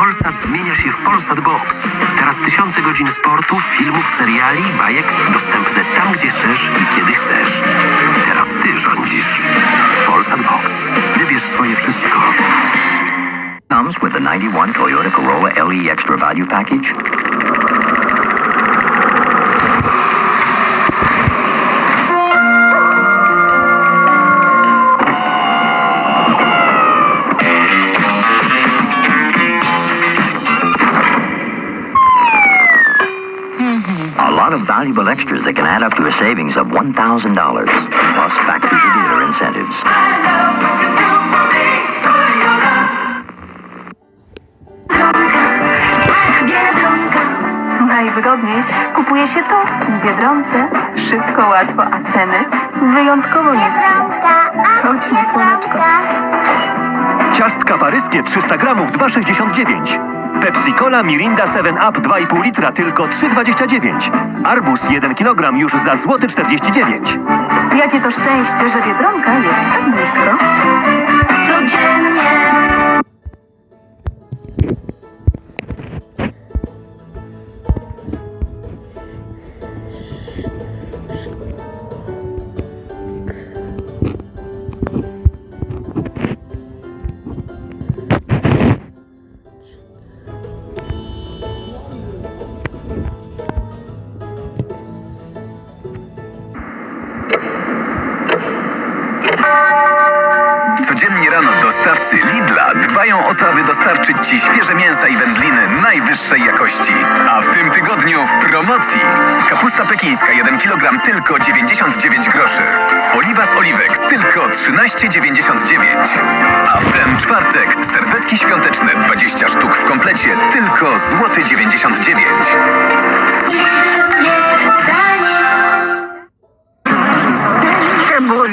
Polsat zmienia się w Polsat Box. Teraz tysiące godzin sportu, filmów, seriali, bajek dostępne tam, gdzie chcesz i kiedy chcesz. Teraz ty rządzisz. Polsat Box. Wybierz swoje wszystko. Comes with the 91 Toyota Corolla LE Extra Value Package. Of valuable extras that can add up to a savings of $1,000, plus factory to dealer incentives. Najwygodniej kupuje się to w Biedronce. Szybko, łatwo, a ceny wyjątkowo niskie. Chodźmy, słoneczko. Ciastka paryskie 300 gramów 2,69. Pepsi Cola Mirinda 7 Up 2,5 litra tylko 3,29. Arbus 1 kg już za złoty 49. Jakie to szczęście, że Biedronka jest tak blisko. Codziennie. Rano dostawcy Lidla dbają o to, aby dostarczyć Ci świeże mięsa i wędliny najwyższej jakości. A w tym tygodniu w promocji kapusta pekińska 1 kg tylko 99 groszy. Oliwa z oliwek tylko 13,99. A w ten czwartek serwetki świąteczne 20 sztuk w komplecie tylko złoty 99.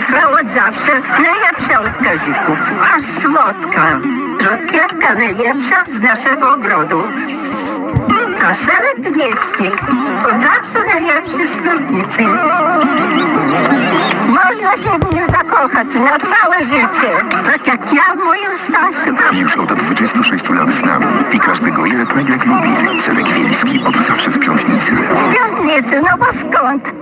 Cebulka od zawsze najlepsza od kazików, aż słodka. Rzodkiewka najlepsza z naszego ogrodu. A serek niebieski od zawsze najlepszy z Prudnicy. Można się w nim zakochać na całe życie, tak jak ja w moim Stasiu. Już od 26 lat z nami i każdego Irek Meglek lubi. Serek Wiejski od zawsze z Piątnicy. Z Piątnicy, no bo skąd?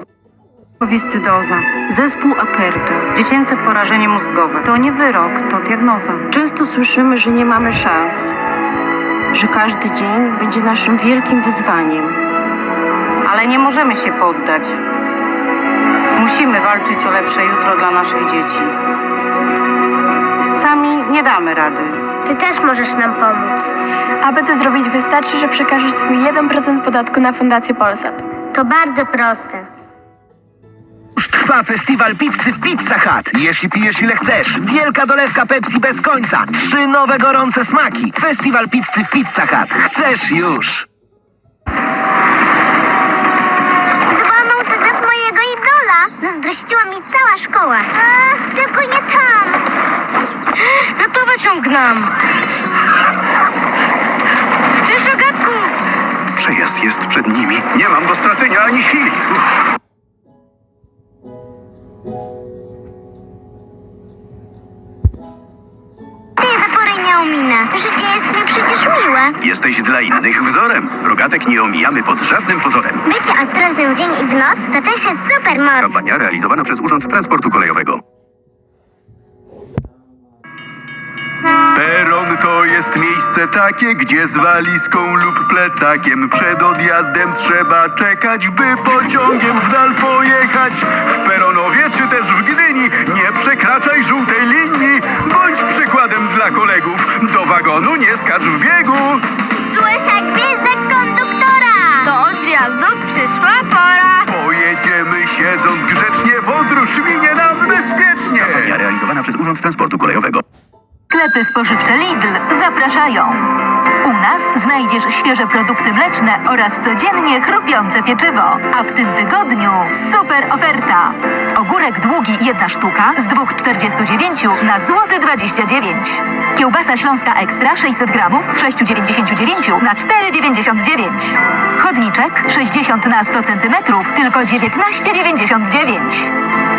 Wiscydoza, zespół Aperta, dziecięce porażenie mózgowe. To nie wyrok, to diagnoza. Często słyszymy, że nie mamy szans, że każdy dzień będzie naszym wielkim wyzwaniem. Ale nie możemy się poddać. Musimy walczyć o lepsze jutro dla naszych dzieci. Sami nie damy rady. Ty też możesz nam pomóc. Aby to zrobić, wystarczy, że przekażesz swój 1% podatku na Fundację Polsat. To bardzo proste. Trwa festiwal pizzy w Pizza Hut. Jesz i pijesz ile chcesz. Wielka dolewka Pepsi bez końca. Trzy nowe gorące smaki. Festiwal pizzy w Pizza Hut. Chcesz już. Zdobyłam autograf mojego idola. Zazdrościła mi cała szkoła. A, tylko nie tam. Ratować ją gnam. Cześć, rogatku. Przejazd jest przed nimi. Nie mam do stracenia ani chwili. Nie ominę. Życie jest mi przecież miłe. Jesteś dla innych wzorem. Rogatek nie omijamy pod żadnym pozorem. Bycie ostrożnym dzień i w noc to też jest super moc. Kampania realizowana przez Urząd Transportu Kolejowego. To jest miejsce takie, gdzie z walizką lub plecakiem przed odjazdem trzeba czekać, by pociągiem w dal pojechać. W Peronowie czy też w Gdyni nie przekraczaj żółtej linii. Bądź przykładem dla kolegów. Do wagonu nie skacz w biegu. Słyszę gwizdek konduktora. Do odjazdu przyszła pora. Pojedziemy siedząc grzecznie, podróż minie nam bezpiecznie. Kampania realizowana przez Urząd Transportu Kolejowego. Sklepy spożywcze Lidl zapraszają. U nas znajdziesz świeże produkty mleczne oraz codziennie chrupiące pieczywo. A w tym tygodniu super oferta. Ogórek długi jedna sztuka z 2,49 na złoty 29. Kiełbasa śląska ekstra 600 gramów z 6,99 na 4,99. Chodniczek 60 na 100 centymetrów tylko 19,99.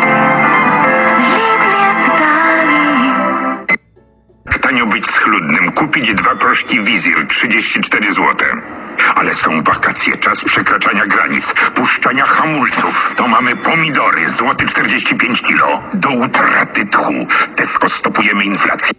proszki wizir 34 zł. Ale są wakacje, czas przekraczania granic, puszczania hamulców. To mamy pomidory, złoty 45 kilo. Do utraty tchu. Tesco stopujemy inflację.